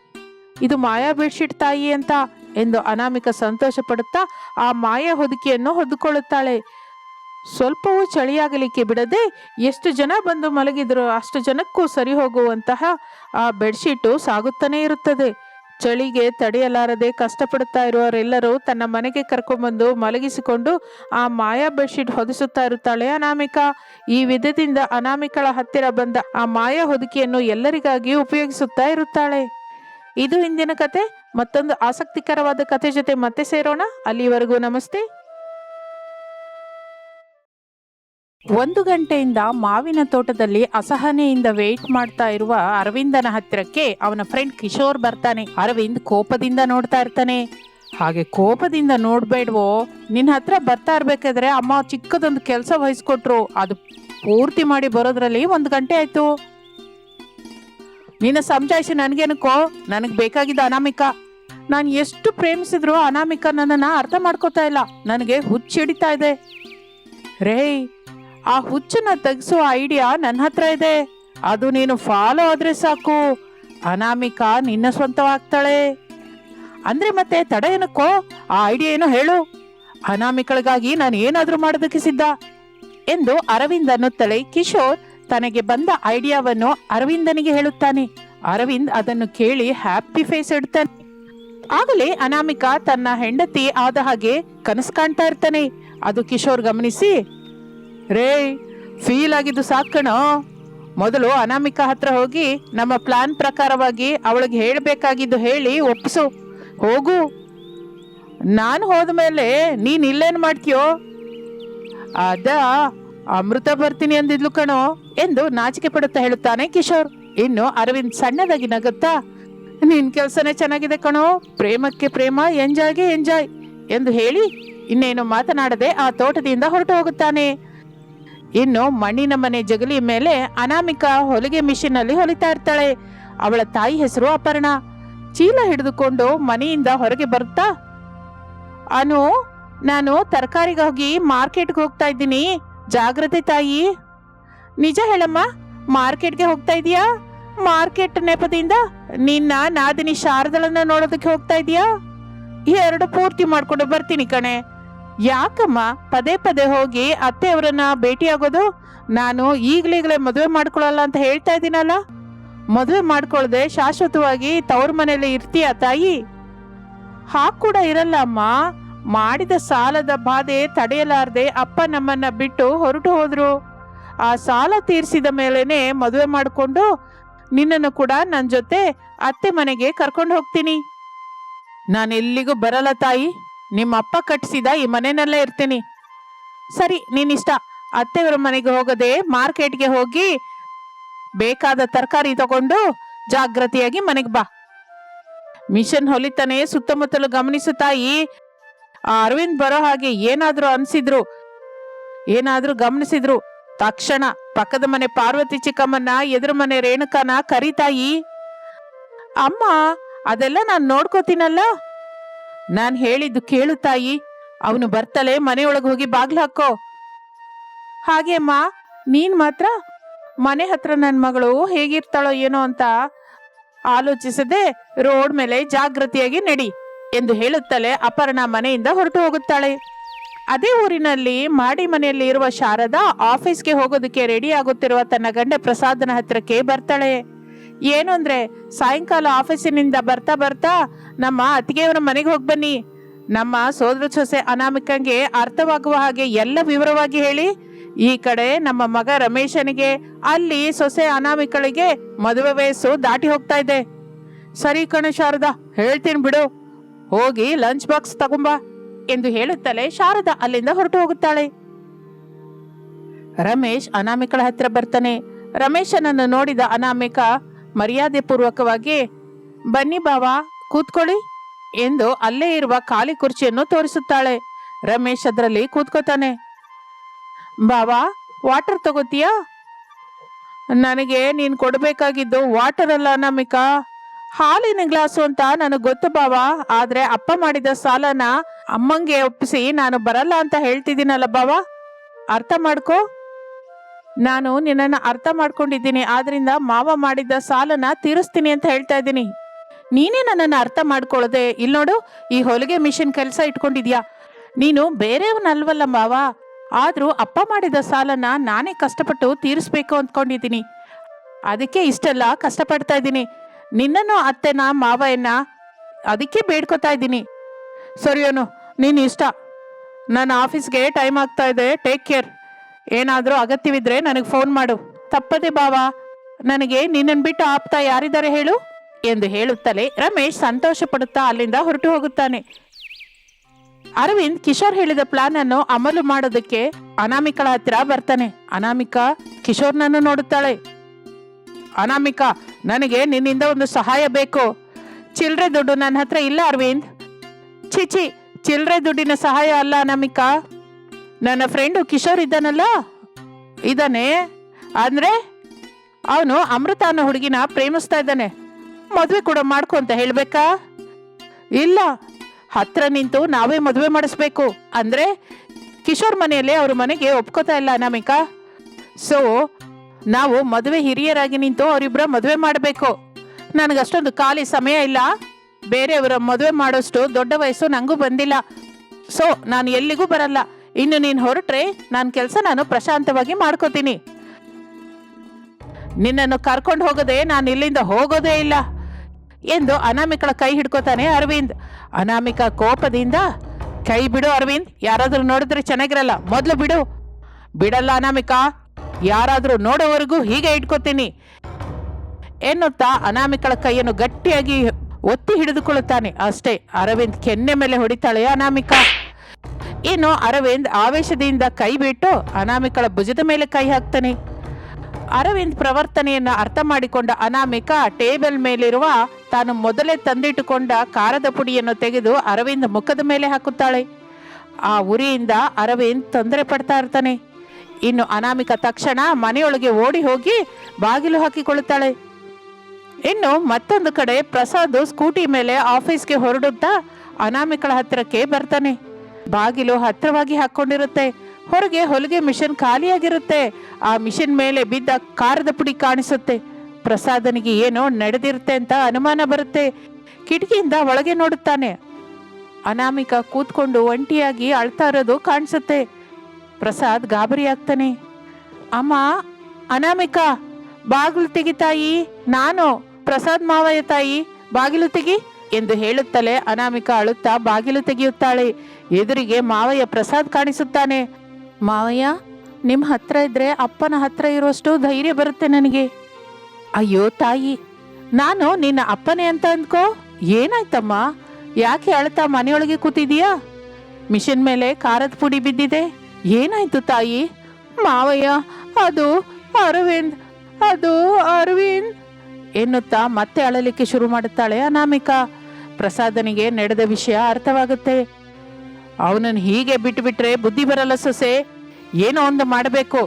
ಇದು ಮಾಯಾ ಬೆಡ್ಶೀಟ್ ತಾಯಿ ಅಂತ ಎಂದು ಅನಾಮಿಕ ಸಂತೋಷ ಪಡುತ್ತಾ ಆ ಮಾಯಾ ಹೊದಿಕೆಯನ್ನು ಹೊದ್ದುಕೊಳ್ಳುತ್ತಾಳೆ ಸ್ವಲ್ಪವೂ ಚಳಿಯಾಗಲಿಕ್ಕೆ ಬಿಡದೆ ಎಷ್ಟು ಜನ ಬಂದು ಮಲಗಿದ್ರು ಅಷ್ಟು ಜನಕ್ಕೂ ಸರಿ ಹೋಗುವಂತಹ ಆ ಬೆಡ್ಶೀಟು ಸಾಗುತ್ತಾನೇ ಇರುತ್ತದೆ. ಚಳಿಗೆ ತಡೆಯಲಾರದೆ ಕಷ್ಟಪಡುತ್ತಾ ಇರುವವರೆಲ್ಲರೂ ತನ್ನ ಮನೆಗೆ ಕರ್ಕೊಂಡ್ಬಂದು ಮಲಗಿಸಿಕೊಂಡು ಆ ಮಾಯಾ ಬೆಡ್ಶೀಟ್ ಹೊದಿಸುತ್ತಾ ಇರುತ್ತಾಳೆ ಅನಾಮಿಕ. ಈ ವಿಧದಿಂದ ಅನಾಮಿಕಳ ಹತ್ತಿರ ಬಂದ ಆ ಮಾಯಾ ಹೊದಿಕೆಯನ್ನು ಎಲ್ಲರಿಗಾಗಿ ಉಪಯೋಗಿಸುತ್ತಾ ಇರುತ್ತಾಳೆ. ಇದು ಇಂದಿನ ಕತೆ. ಮತ್ತೊಂದು ಆಸಕ್ತಿಕರವಾದ ಕತೆ ಜೊತೆ ಮತ್ತೆ ಸೇರೋಣ. ಅಲ್ಲಿವರೆಗೂ ನಮಸ್ತೆ. ಒಂದು ಗಂಟೆಯಿಂದ ಮಾವಿನ ತೋಟದಲ್ಲಿ ಅಸಹನೆಯಿಂದ ವೇಟ್ ಮಾಡ್ತಾ ಇರುವ ಅರವಿಂದನ ಹತ್ತಿರಕ್ಕೆ ಅವನ ಫ್ರೆಂಡ್ ಕಿಶೋರ್ ಬರ್ತಾನೆ. ಅರವಿಂದ್ ಕೋಪದಿಂದ ನೋಡ್ತಾ ಇರ್ತಾನೆ. ಹಾಗೆ ಕೋಪದಿಂದ ನೋಡ್ಬೇಡ್ವೋ, ನಿನ್ನ ಹತ್ರ ಬರ್ತಾ ಇರ್ಬೇಕಾದ್ರೆ ಅಮ್ಮ ಚಿಕ್ಕದೊಂದು ಕೆಲಸ ವಹಿಸ್ಕೊಟ್ರು. ಅದು ಪೂರ್ತಿ ಮಾಡಿ ಬರೋದ್ರಲ್ಲಿ ಒಂದು ಗಂಟೆ ಆಯ್ತು. ನಿನ್ನ ಸಮಜಾಯಿಸಿ ನನಗೇನಕ್ಕೋ ನನಗೆ ಬೇಕಾಗಿದ್ದ ಅನಾಮಿಕ. ನಾನು ಎಷ್ಟು ಪ್ರೇಮಿಸಿದ್ರು ಅನಾಮಿಕ ನನ್ನನ್ನು ಅರ್ಥ ಮಾಡ್ಕೋತಾ ಇಲ್ಲ. ನನಗೆ ಹುಚ್ಚಿಡಿತಾ ಇದೆ. ರೇ ಆ ಹುಚ್ಚನ್ನ ತೆಗೆಸೋ ಐಡಿಯಾ ನನ್ನ ಹತ್ರ ಇದೆ. ಅದು ನೀನು ಫಾಲೋ ಆದ್ರೆ ಸಾಕು. ಅನಾಮಿಕಾ ನಿನ್ನ ಸ್ವಂತವಾಗ್ತಾಳೆ. ಅಂದ್ರೆ ಮತ್ತೆ ತಡ ಏನಕ್ಕೋ? ಆ ಐಡಿಯಾ ಏನೋ ಹೇಳು. ಅನಾಮಿಕಳಿಗಾಗಿ ನಾನು ಏನಾದರೂ ಮಾಡೋದಕ್ಕೆ ಸಿದ್ಧ? ಎಂದು ಅರವಿಂದ್ ಅನ್ನುತ್ತಲೇ ಕಿಶೋರ್ ತನಗೆ ಬಂದ ಐಡಿಯಾವನ್ನು ಅರವಿಂದನಿಗೆ ಹೇಳುತ್ತಾನೆ. ಅರವಿಂದ್ ಅದನ್ನು ಕೇಳಿ ಹ್ಯಾಪಿ ಫೇಸ್ ಇಡ್ತಾನೆ. ಆಗಲೇ ಅನಾಮಿಕಾ ತನ್ನ ಹೆಂಡತಿ ಆದ ಹಾಗೆ ಕನಸು ಕಾಣ್ತಾ ಇರ್ತಾನೆ. ಅದು ಕಿಶೋರ್ ಗಮನಿಸಿ ರೇ ಫೀಲ್ ಆಗಿದ್ದು ಸಾಕಣೋ ಮೊದಲು ಅನಾಮಿಕಾ ಹತ್ರ ಹೋಗಿ ನಮ್ಮ ಪ್ಲಾನ್ ಪ್ರಕಾರವಾಗಿ ಅವಳಿಗೆ ಹೇಳಬೇಕಾಗಿದ್ದು ಹೇಳಿ ಒಪ್ಪಿಸು. ಹೋಗು. ನಾನು ಹೋದ ಮೇಲೆ ನೀನು ಇಲ್ಲೇನು ಮಾಡ್ತೀಯೋ? ಅದ ಅಮೃತ ಬರ್ತೀನಿ ಅಂದಿದ್ಲು ಕಣೋ ಎಂದು ನಾಚಿಕೆ ಪಡುತ್ತಾ ಹೇಳುತ್ತಾನೆ ಕಿಶೋರ್. ಇನ್ನು ಅರವಿಂದ್ ಸಣ್ಣದಾಗಿ ನಗುತ್ತಾ, ನಿನ್ ಕೆಲಸನೇ ಚೆನ್ನಾಗಿದೆ ಕಣೋ, ಪ್ರೇಮಕ್ಕೆ ಪ್ರೇಮ, ಎಂಜಾಯ್ಗೆ ಎಂಜಾಯ್ ಎಂದು ಹೇಳಿ ಇನ್ನೇನು ಮಾತನಾಡದೆ ಆ ತೋಟದಿಂದ ಹೊರಟು ಹೋಗುತ್ತಾನೆ. ಇನ್ನು ಮಣ್ಣಿನ ಮನೆ ಜಗಲಿ ಮೇಲೆ ಅನಾಮಿಕ ಹೊಲಿಗೆ ಮಿಷಿನ್ ಅಲ್ಲಿ ಹೊಲಿತಾ ಇರ್ತಾಳೆ. ಅವಳ ತಾಯಿ ಹೆಸರು ಅಪರ್ಣ. ಚೀಲ ಹಿಡಿದುಕೊಂಡು ಮನೆಯಿಂದ ಹೊರಗೆ ಬರುತ್ತಾ ಅನು, ನಾನು ತರಕಾರಿಗಾಗಿ ಮಾರ್ಕೆಟ್ಗೆ ಹೋಗ್ತಾ ಇದ್ದೀನಿ. ಜಾಗ್ರತೆ ತಾಯಿ. ನಿಜ ಹೇಳಮ್ಮ, ಮಾರ್ಕೆಟ್ಗೆ ಹೋಗ್ತಾ ಇದೀಯಾ? ಮಾರ್ಕೆಟ್ ನೆಪದಿಂದ ನಿನ್ನ ನಾದಿನಿ ಶಾರದಳನ್ನ ನೋಡೋದಕ್ಕೆ ಹೋಗ್ತಾ ಇದೀಯಾ? ಎರಡು ಪೂರ್ತಿ ಮಾಡ್ಕೊಂಡು ಬರ್ತೀನಿ ಕಣೆ. ಯಾಕಮ್ಮ? ಪದೇ ಪದೇ ಹೋಗಿ ಅತ್ತೆಯವರನ್ನ ಭೇಟಿಯಾಗೋದು? ನಾನು ಈಗಲೀಗಲೇ ಮದುವೆ ಮಾಡ್ಕೊಳ್ಳಲ್ಲ ಅಂತ ಹೇಳ್ತಾ ಇದ್ದೀನಲ್ಲ? ಮದುವೆ ಮಾಡ್ಕೊಳ್ಳದೆ ಶಾಶ್ವತವಾಗಿ ತವ್ರ ಮನೇಲಿ ಇರ್ತೀಯ ತಾಯಿ? ಹಾಗೆ ಕೂಡ ಇರಲ್ಲ ಅಮ್ಮ. ಮಾಡಿದ ಸಾಲದ ಬಾಧೆ ತಡೆಯಲಾರದೆ ಅಪ್ಪ ನಮ್ಮನ್ನ ಬಿಟ್ಟು ಹೊರಟು ಹೋದ್ರು. ಆ ಸಾಲ ತೀರಿಸಿದ ಮೇಲೇನೆ ಮದುವೆ ಮಾಡಿಕೊಂಡು ನಿನ್ನನ್ನು ಕೂಡ ನನ್ನ ಜೊತೆ ಅತ್ತೆ ಮನೆಗೆ ಕರ್ಕೊಂಡು ಹೋಗ್ತೀನಿ. ನಾನು ಎಲ್ಲಿಗೂ ಬರಲ್ಲ ತಾಯಿ. ನಿಮ್ಮ ಅಪ್ಪ ಕಟ್ಟಿಸಿದ ಈ ಮನೆಯಲ್ಲೇ ಇರ್ತೀನಿ. ಸರಿ, ನೀನಿಷ್ಟ. ಅತ್ತೆಯವರ ಮನೆಗೆ ಹೋಗದೆ ಮಾರ್ಕೆಟ್ಗೆ ಹೋಗಿ ಬೇಕಾದ ತರಕಾರಿ ತಗೊಂಡು ಜಾಗೃತಿಯಾಗಿ ಮನೆಗೆ ಬಾ. ಮಿಷನ್ ಹೊಲಿತಾನೆ ಸುತ್ತಮುತ್ತಲು ಗಮನಿಸುತ್ತಾ ಆ ಅರವಿಂದ್ ಬರೋ ಹಾಗೆ ಏನಾದ್ರೂ ಅನ್ಸಿದ್ರು. ಏನಾದ್ರೂ ಗಮನಿಸಿದ್ರು. ತಕ್ಷಣ ಪಕ್ಕದ ಮನೆ ಪಾರ್ವತಿ ಚಿಕ್ಕಮ್ಮನ ಎದುರು ಮನೆ ರೇಣುಕನ ಕರಿತಾಯಿ ಅಮ್ಮ, ಅದೆಲ್ಲ ನಾನು ನೋಡ್ಕೋತೀನಲ್ಲ? ನಾನ್ ಹೇಳಿದ್ದು ಕೇಳು ತಾಯಿ. ಅವನು ಬರ್ತಲೇ ಮನೆಯೊಳಗೆ ಹೋಗಿ ಬಾಗ್ಲು ಹಾಕೋ. ಹಾಗೆ ಅಮ್ಮ, ನೀನ್ ಮಾತ್ರ? ಮನೆ ಹತ್ರ ನನ್ನ ಮಗಳು ಹೇಗಿರ್ತಾಳೋ ಏನೋ ಅಂತ ಆಲೋಚಿಸದೆ ರೋಡ್ ಮೇಲೆ ಜಾಗೃತಿಯಾಗಿ ನಡಿ ಎಂದು ಹೇಳುತ್ತಲೇ ಅಪರ್ಣ ಮನೆಯಿಂದ ಹೊರಟು ಹೋಗುತ್ತಾಳೆ. ಅದೇ ಊರಿನಲ್ಲಿ ಮಾಡಿ ಮನೆಯಲ್ಲಿ ಇರುವ ಶಾರದಾ ಆಫೀಸ್ಗೆ ಹೋಗೋದಕ್ಕೆ ರೆಡಿ ಆಗುತ್ತಿರುವ ತನ್ನ ಗಂಡ ಪ್ರಸಾದನ ಹತ್ರಕ್ಕೆ ಬರ್ತಾಳೆ. ಏನು ಅಂದರೆ ಸಾಯಂಕಾಲ ಆಫೀಸಿನಿಂದ ಬರ್ತಾ ಬರ್ತಾ ನಮ್ಮ ಅತ್ತಿಗೆಯವರ ಮನೆಗೆ ಹೋಗಿ ಬನ್ನಿ. ನಮ್ಮ ಸೋದರ ಸೊಸೆ ಅನಾಮಿಕಂಗೆ ಅರ್ಥವಾಗುವ ಹಾಗೆ ಎಲ್ಲ ವಿವರವಾಗಿ ಹೇಳಿ. ಈ ಕಡೆ ನಮ್ಮ ಮಗ ರಮೇಶನಿಗೆ, ಅಲ್ಲಿ ಸೊಸೆ ಅನಾಮಿಕಳಿಗೆ ಮದುವೆ ವಯಸ್ಸು ದಾಟಿ ಹೋಗ್ತಾ ಇದೆ. ಸರಿ ಕಣ ಶಾರದಾ, ಹೇಳ್ತೀನಿ ಬಿಡು. ಹೋಗಿ ಲಂಚ್ ಬಾಕ್ಸ್ ತಗೊಂಬಾ ಎಂದು ಹೇಳುತ್ತಲೇ ಶಾರದಾ ಅಲ್ಲಿಂದ ಹೊರಟು ಹೋಗುತ್ತಾಳೆ. ರಮೇಶ್ ಅನಾಮಿಕಳ ಹತ್ರ ಬರ್ತಾನೆ. ರಮೇಶನನ್ನು ನೋಡಿದ ಅನಾಮಿಕ ಮರ್ಯಾದೆ ಪೂರ್ವಕವಾಗಿ ಬನ್ನಿ ಬಾವಾ, ಕೂತ್ಕೊಳ್ಳಿ ಎಂದು ಅಲ್ಲೇ ಇರುವ ಖಾಲಿ ಕುರ್ಚಿಯನ್ನು ತೋರಿಸುತ್ತಾಳೆ. ರಮೇಶ್ ಅದರಲ್ಲಿ ಕೂತ್ಕೋತಾನೆ. ಬಾವಾ, ವಾಟರ್ ತಗೋತೀಯಾ? ನನಗೆ ನೀನು ಕೊಡಬೇಕಾಗಿದ್ದು ವಾಟರ್ ಅಲ್ಲ ನಮಿಕ ಹಾಲಿನ ಗ್ಲಾಸು ಅಂತ ನನಗೆ ಗೊತ್ತು ಬಾವ, ಆದ್ರೆ ಅಪ್ಪ ಮಾಡಿದ ಸಾಲನ ಅಮ್ಮಂಗೆ ಒಪ್ಪಿಸಿ ನಾನು ಬರಲ್ಲ ಅಂತ ಹೇಳ್ತಿದ್ದೀನಲ್ಲ ಬಾವ. ಅರ್ಥ ಮಾಡ್ಕೋ. ನಾನು ನಿನ್ನನ್ನು ಅರ್ಥ ಮಾಡ್ಕೊಂಡಿದ್ದೀನಿ, ಆದ್ರಿಂದ ಮಾವ ಮಾಡಿದ್ದ ಸಾಲನ ತೀರಿಸ್ತೀನಿ ಅಂತ ಹೇಳ್ತಾ ಇದ್ದೀನಿ. ನೀನೇ ನನ್ನನ್ನು ಅರ್ಥ ಮಾಡ್ಕೊಳ್ಳದೆ ಇಲ್ಲಿ ನೋಡು, ಈ ಹೊಲಿಗೆ ಮಿಷಿನ್ ಕೆಲಸ ಇಟ್ಕೊಂಡಿದ್ಯಾ? ನೀನು ಬೇರೆಯವನಲ್ವಲ್ಲ ಮಾವ? ಆದ್ರೂ ಅಪ್ಪ ಮಾಡಿದ ಸಾಲನ ನಾನೇ ಕಷ್ಟಪಟ್ಟು ತೀರಿಸ್ಬೇಕು ಅಂದ್ಕೊಂಡಿದ್ದೀನಿ. ಅದಕ್ಕೆ ಇಷ್ಟೆಲ್ಲ ಕಷ್ಟಪಡ್ತಾ ಇದ್ದೀನಿ. ನಿನ್ನನ್ನು ಅತ್ತೆನ ಮಾವಯ್ಯನ ಅದಕ್ಕೆ ಬೇಡ್ಕೊತಾ ಇದ್ದೀನಿ. ಸರಿಯೋನು ನೀನು ಇಷ್ಟ. ನನ್ನ ಆಫೀಸ್ಗೆ ಟೈಮ್ ಆಗ್ತಾ ಇದೆ ಟೇಕ್ ಕೇರ್ ಏನಾದರೂ ಅಗತ್ಯವಿದ್ರೆ ನನಗೆ ಫೋನ್ ಮಾಡು. ತಪ್ಪದೆ ಬಾವಾ, ನನಗೆ ನಿನ್ನನ್ನು ಬಿಟ್ಟು ಆಪ್ತಾ ಯಾರಿದ್ದಾರೆ ಹೇಳು? ಎಂದು ಹೇಳುತ್ತಲೇ ರಮೇಶ್ ಸಂತೋಷ ಪಡುತ್ತಾ ಅಲ್ಲಿಂದ ಹೊರಟು ಹೋಗುತ್ತಾನೆ. ಅರವಿಂದ್ ಕಿಶೋರ್ ಹೇಳಿದ ಪ್ಲಾನ್ ಅನ್ನು ಅಮಲು ಮಾಡೋದಕ್ಕೆ ಅನಾಮಿಕಳ ಹತ್ತಿರ ಬರ್ತಾನೆ. ಅನಾಮಿಕಾ ಕಿಶೋರ್ನನ್ನು ನೋಡುತ್ತಾಳೆ. ಅನಾಮಿಕಾ, ನನಗೆ ನಿನ್ನಿಂದ ಒಂದು ಸಹಾಯ ಬೇಕು. ಚಿಲ್ಲರೆ ದುಡ್ಡು ನನ್ನ ಹತ್ರ ಇಲ್ಲ ಅರವಿಂದ್. ಚಿಚಿ ಚಿಲ್ಲರೆ ದುಡ್ಡಿನ ಸಹಾಯ ಅಲ್ಲ ಅನಾಮಿಕಾ. ನನ್ನ ಫ್ರೆಂಡು ಕಿಶೋರ್ ಇದ್ದಾನಲ್ಲ? ಇದ್ದಾನೆ. ಅಂದ್ರೆ ಅವನು ಅಮೃತ ಅನ್ನೋ ಹುಡುಗಿನ ಪ್ರೇಮಿಸ್ತಾ ಇದ್ದಾನೆ. ಮದುವೆ ಕೂಡ ಮಾಡ್ಕೊ ಅಂತ ಹೇಳಬೇಕಾ? ಇಲ್ಲ. ಹತ್ರ ನಿಂತು ನಾವೇ ಮದುವೆ ಮಾಡಿಸ್ಬೇಕು. ಅಂದ್ರೆ ಕಿಶೋರ್ ಮನೆಯಲ್ಲಿ ಅವ್ರ ಮನೆಗೆ ಒಪ್ಕೋತಾ ಇಲ್ಲ ಅನಾಮಿಕಾ. ಸೊ ನಾವು ಮದುವೆ ಹಿರಿಯರಾಗಿ ನಿಂತು ಅವರಿಬ್ಬರ ಮದುವೆ ಮಾಡಬೇಕು. ನನಗಷ್ಟೊಂದು ಖಾಲಿ ಸಮಯ ಇಲ್ಲ. ಬೇರೆಯವರ ಮದುವೆ ಮಾಡೋಷ್ಟು ದೊಡ್ಡ ವಯಸ್ಸು ನನಗೂ ಬಂದಿಲ್ಲ. ಸೊ ನಾನು ಎಲ್ಲಿಗೂ ಬರಲ್ಲ. ಇನ್ನು ನೀನು ಹೊರಟ್ರೆ ನನ್ನ ಕೆಲಸ ನಾನು ಪ್ರಶಾಂತವಾಗಿ ಮಾಡ್ಕೋತೀನಿ. ನಿನ್ನನ್ನು ಕರ್ಕೊಂಡು ಹೋಗದೆ ನಾನು ಇಲ್ಲಿಂದ ಹೋಗೋದೇ ಇಲ್ಲ. ಎಂದು ಅನಾಮಿಕಳ ಕೈ ಹಿಡ್ಕೋತಾನೆ ಅರವಿಂದ್. ಅನಾಮಿಕ ಕೋಪದಿಂದ, ಕೈ ಬಿಡು ಅರವಿಂದ್, ಯಾರಾದರೂ ನೋಡಿದ್ರೆ ಚೆನ್ನಾಗಿರಲ್ಲ, ಮೊದಲು ಬಿಡು. ಬಿಡಲ್ಲ ಅನಾಮಿಕ, ಯಾರಾದರೂ ನೋಡೋವರೆಗೂ ಹೀಗೆ ಇಟ್ಕೋತೀನಿ. ಎನ್ನುತ್ತಾ ಅನಾಮಿಕಳ ಕೈಯನ್ನು ಗಟ್ಟಿಯಾಗಿ ಒತ್ತಿ ಹಿಡಿದುಕೊಳ್ಳುತ್ತಾನೆ. ಅಷ್ಟೇ, ಅರವಿಂದ್ ಕೆನ್ನೆ ಮೇಲೆ ಹೊಡಿತಾಳೆ ಅನಾಮಿಕಾ. ಇನ್ನು ಅರವಿಂದ್ ಆವೇಶದಿಂದ ಕೈ ಬಿಟ್ಟು ಅನಾಮಿಕಳ ಭುಜದ ಮೇಲೆ ಕೈ ಹಾಕ್ತಾನೆ. ಅರವಿಂದ್ ಪ್ರವರ್ತನೆಯನ್ನು ಅರ್ಥ ಮಾಡಿಕೊಂಡ ಅನಾಮಿಕ ಟೇಬಲ್ ಮೇಲಿರುವ ತಾನು ಮೊದಲೇ ತಂದಿಟ್ಟುಕೊಂಡ ಖಾರದ ಪುಡಿಯನ್ನು ತೆಗೆದು ಅರವಿಂದ್ ಮುಖದ ಮೇಲೆ ಹಾಕುತ್ತಾಳೆ. ಆ ಉರಿಯಿಂದ ಅರವಿಂದ್ ತೊಂದರೆ ಪಡ್ತಾ ಇರ್ತಾನೆ. ಇನ್ನು ಅನಾಮಿಕ ತಕ್ಷಣ ಮನೆಯೊಳಗೆ ಓಡಿ ಹೋಗಿ ಬಾಗಿಲು ಹಾಕಿಕೊಳ್ಳುತ್ತಾಳೆ. ಇನ್ನು ಮತ್ತೊಂದು ಕಡೆ ಪ್ರಸಾದ್ ಸ್ಕೂಟಿ ಮೇಲೆ ಆಫೀಸ್ಗೆ ಹೊರಡುತ್ತಾ ಅನಾಮಿಕಳ ಹತ್ತಿರಕ್ಕೆ ಬರ್ತಾನೆ. ಬಾಗಿಲು ಹತ್ತಿರವಾಗಿ ಹಾಕೊಂಡಿರುತ್ತೆ. ಹೊರಗೆ ಹೊಲಿಗೆ ಮಿಷನ್ ಖಾಲಿಯಾಗಿರುತ್ತೆ. ಆ ಮಿಷನ್ ಮೇಲೆ ಬಿದ್ದ ಕಾರದ ಪುಡಿ ಕಾಣಿಸುತ್ತೆ. ಪ್ರಸಾದನಿಗೆ ಏನೋ ನಡೆದಿರುತ್ತೆ ಅಂತ ಅನುಮಾನ ಬರುತ್ತೆ. ಕಿಟಕಿಯಿಂದ ಒಳಗೆ ನೋಡುತ್ತಾನೆ. ಅನಾಮಿಕ ಕೂತ್ಕೊಂಡು ಒಂಟಿಯಾಗಿ ಅಳ್ತಾ ಇರೋದು ಕಾಣಿಸುತ್ತೆ. ಪ್ರಸಾದ್ ಗಾಬರಿ ಆಗ್ತಾನೆ ಅಮ್ಮ, ಅನಾಮಿಕಾ, ಬಾಗಿಲು ತೆಗಿತಾಯಿ ನಾನು. ಪ್ರಸಾದ್ ಮಾವಯ್ಯ ತಾಯಿ, ಬಾಗಿಲು ತೆಗಿ. ಎಂದು ಹೇಳುತ್ತಲೇ ಅನಾಮಿಕ ಅಳುತ್ತಾ ಬಾಗಿಲು ತೆಗೆಯುತ್ತಾಳೆ. ಎದುರಿಗೆ ಮಾವಯ್ಯ ಪ್ರಸಾದ್ ಕಾಣಿಸುತ್ತಾನೆ. ಮಾವಯ್ಯ ನಿಮ್ಮ ಹತ್ರ ಇದ್ರೆ ಅಪ್ಪನ ಹತ್ರ ಇರುವಷ್ಟು ಧೈರ್ಯ ಬರುತ್ತೆ ನನಗೆ. ಅಯ್ಯೋ ತಾಯಿ, ನಾನು ನಿನ್ನ ಅಪ್ಪನೇ ಅಂತ ಅಂದ್ಕೋ? ಏನಾಯ್ತಮ್ಮ? ಯಾಕೆ ಅಳ್ತಾ ಮನೆಯೊಳಗೆ ಕೂತಿದೀಯಾ? ಮಿಷಿನ್ ಮೇಲೆ ಖಾರದ ಪುಡಿ ಬಿದ್ದಿದೆ. ಏನಾಯ್ತು ತಾಯಿ? ಮಾವಯ್ಯ, ಅದು ಅರವಿಂದ್ ಅದು ಅರವಿಂದ್ ಎನ್ನುತ್ತಾ ಮತ್ತೆ ಅಳಲಿಕ್ಕೆ ಶುರು ಮಾಡುತ್ತಾಳೆ ಅನಾಮಿಕಾ. ಪ್ರಸಾದನಿಗೆ ನಡೆದ ವಿಷಯ ಅರ್ಥವಾಗುತ್ತೆ. ಅವನನ್ನು ಹೀಗೆ ಬಿಟ್ಟುಬಿಟ್ರೆ ಬುದ್ಧಿ ಬರಲ್ಲ ಸೊಸೆ. ಏನೋ ಒಂದು ಮಾಡಬೇಕು.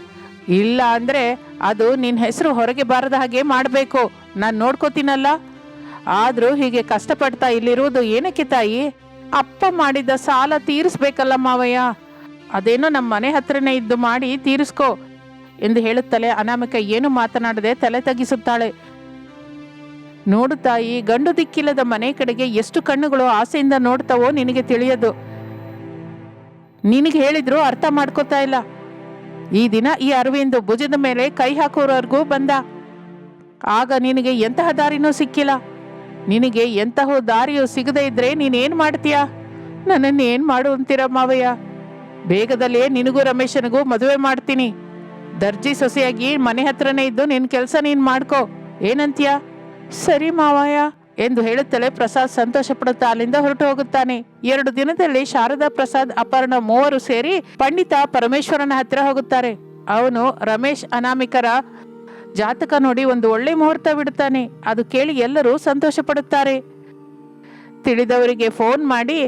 ಇಲ್ಲ ಅಂದ್ರೆ ಅದು ನಿನ್ನ ಹೆಸರು ಹೊರಗೆ ಬಾರದ ಹಾಗೆ ಮಾಡಬೇಕು. ನಾನು ನೋಡ್ಕೋತೀನಲ್ಲ. ಆದರೂ ಹೀಗೆ ಕಷ್ಟಪಡ್ತಾ ಇಲ್ಲಿರುವುದು ಏನಕ್ಕೆ ತಾಯಿ? ಅಪ್ಪ ಮಾಡಿದ ಸಾಲ ತೀರಿಸ್ಬೇಕಲ್ಲ ಮಾವಯ್ಯ. ಅದೇನೋ ನಮ್ಮ ಮನೆ ಹತ್ರನೇ ಇದ್ದು ಮಾಡಿ ತೀರಿಸ್ಕೋ ಎಂದು ಹೇಳುತ್ತಲೇ ಅನಾಮಿಕ ಏನು ಮಾತನಾಡದೆ ತಲೆ ತಗ್ಗಿಸುತ್ತಾಳೆ. ನೋಡು ತಾಯಿ, ಗಂಡು ದಿಕ್ಕಿಲ್ಲದ ಮನೆ ಕಡೆಗೆ ಎಷ್ಟು ಕಣ್ಣುಗಳು ಆಸೆಯಿಂದ ನೋಡ್ತಾವೋ ನಿನಗೆ ತಿಳಿಯದು. ನಿನಗೆ ಹೇಳಿದ್ರು ಅರ್ಥ ಮಾಡ್ಕೋತಾ ಇಲ್ಲ. ಈ ದಿನ ಈ ಅರವಿಂದ್ ಭುಜದ ಮೇಲೆ ಕೈ ಹಾಕೋರವರೆಗೂ ಬಂದ. ಆಗ ನಿನಗೆ ಎಂತಹ ದಾರಿನೂ ಸಿಕ್ಕಿಲ್ಲ. ನಿನಗೆ ಎಂತಹ ದಾರಿಯೂ ಸಿಗದೇ ಇದ್ರೆ ನೀನೇನು ಮಾಡ್ತೀಯ? ನನ್ನನ್ನು ಏನು ಮಾಡು ಅಂತೀರ ಮಾವಯ್ಯ? ಬೇಗದಲ್ಲೇ ನಿನಗೂ ರಮೇಶನಿಗೂ ಮದುವೆ ಮಾಡ್ತೀನಿ. ದರ್ಜಿ ಸೊಸೆಯಾಗಿ ಮನೆ ಹತ್ರನೇ ಇದ್ದು ನಿನ್ ಕೆಲಸ ನೀನು ಮಾಡ್ಕೋ. ಏನಂತೀಯ? ಸರಿ ಮಾವಯ್ಯ ಎಂದು ಹೇಳುತ್ತಲೇ ಪ್ರಸಾದ್ ಸಂತೋಷ ಪಡುತ್ತಾ ಅಲ್ಲಿಂದ ಹೊರಟು ಹೋಗುತ್ತಾನೆ. ಎರಡು ದಿನದಲ್ಲಿ ಶಾರದಾ ಪ್ರಸಾದ್, ಅಪರ್ಣ ಮೂವರು ಸೇರಿ ಪಂಡಿತ ಪರಮೇಶ್ವರನ ಹತ್ತಿರ ಹೋಗುತ್ತಾರೆ. ಅವನು ರಮೇಶ್ ಅನಾಮಿಕರ ಜಾತಕ ನೋಡಿ ಒಂದು ಒಳ್ಳೆ ಮುಹೂರ್ತ ಬಿಡುತ್ತಾನೆ. ಅದು ಕೇಳಿ ಎಲ್ಲರೂ ಸಂತೋಷ ಪಡುತ್ತಾರೆ ತಿಳಿದವರಿಗೆ ಫೋನ್ ಮಾಡಿ,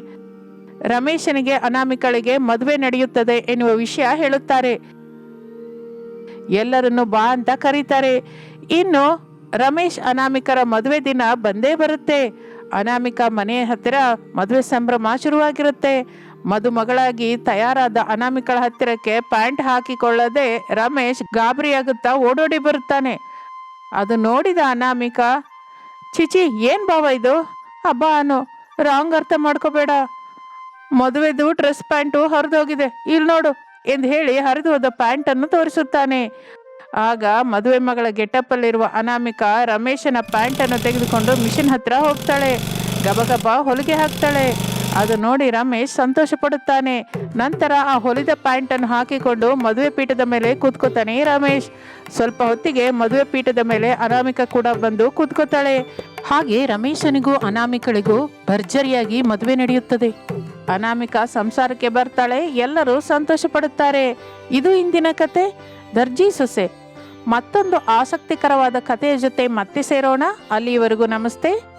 ರಮೇಶನಿಗೆ ಅನಾಮಿಕಳಿಗೆ ಮದುವೆ ನಡೆಯುತ್ತದೆ ಎನ್ನುವ ವಿಷಯ ಹೇಳುತ್ತಾರೆ. ಎಲ್ಲರನ್ನು ಬಾ ಅಂತ ಕರೀತಾರೆ. ಇನ್ನು ರಮೇಶ್ ಅನಾಮಿಕರ ಮದುವೆ ದಿನ ಬಂದೇ ಬರುತ್ತೆ. ಅನಾಮಿಕ ಮನೆ ಹತ್ತಿರ ಮದುವೆ ಸಂಭ್ರಮ ಶುರುವಾಗಿರುತ್ತೆ. ಮದುಮಗಳಾಗಿ ತಯಾರಾದ ಅನಾಮಿಕಳ ಹತ್ತಿರಕ್ಕೆ ಪ್ಯಾಂಟ್ ಹಾಕಿಕೊಳ್ಳದೆ ರಮೇಶ್ ಗಾಬರಿಯಾಗುತ್ತಾ ಓಡೋಡಿ ಬರುತ್ತಾನೆ. ಅದು ನೋಡಿದ ಅನಾಮಿಕ ಚಿಚಿ ಏನ್ ಭಾವ ಇದು? ಹಬ್ಬ ಅನು ರಾಂಗ್ ಅರ್ಥ ಮಾಡ್ಕೋಬೇಡ. ಮದುವೆದು ಡ್ರೆಸ್ ಪ್ಯಾಂಟು ಹರಿದೋಗಿದೆ. ಇಲ್ಲಿ ನೋಡು ಎಂದು ಹೇಳಿ ಹರಿದು ಹೋದ ಪ್ಯಾಂಟನ್ನು ತೋರಿಸುತ್ತಾನೆ. ಆಗ ಮದುವೆ ಮಗಳ ಗೆಟಪ್ಪಲ್ಲಿರುವ ಅನಾಮಿಕ ರಮೇಶನ ಪ್ಯಾಂಟನ್ನು ತೆಗೆದುಕೊಂಡು ಮಿಷಿನ್ ಹತ್ರ ಹೋಗ್ತಾಳೆ. ಗಬಗಬ ಹೊಲಿಗೆ ಹಾಕ್ತಾಳೆ. ಅದು ನೋಡಿ ರಮೇಶ್ ಸಂತೋಷ ಪಡುತ್ತಾನೆ ನಂತರ ಆ ಹೊಲಿದ ಪ್ಯಾಂಟನ್ನು ಹಾಕಿಕೊಂಡು ಮದುವೆ ಪೀಠದ ಮೇಲೆ ಕೂತ್ಕೋತಾನೆ ರಮೇಶ್. ಸ್ವಲ್ಪ ಹೊತ್ತಿಗೆ ಮದುವೆ ಪೀಠದ ಮೇಲೆ ಅನಾಮಿಕ ಕೂಡ ಬಂದು ಕೂತ್ಕೋತಾಳೆ. ಹಾಗೆ ರಮೇಶನಿಗೂ ಅನಾಮಿಕಳಿಗೂ ಭರ್ಜರಿಯಾಗಿ ಮದುವೆ ನಡೆಯುತ್ತದೆ. ಅನಾಮಿಕ ಸಂಸಾರಕ್ಕೆ ಬರ್ತಾಳೆ. ಎಲ್ಲರೂ ಸಂತೋಷ ಪಡುತ್ತಾರೆ ಇದು ಇಂದಿನ ಕತೆ. ದರ್ಜಿ ಸೊಸೆ ಮತ್ತೊಂದು ಆಸಕ್ತಿಕರವಾದ ಕಥೆಯ ಜೊತೆ ಮತ್ತೆ ಸೇರೋಣ. ಅಲ್ಲಿಯವರೆಗೂ ನಮಸ್ತೆ.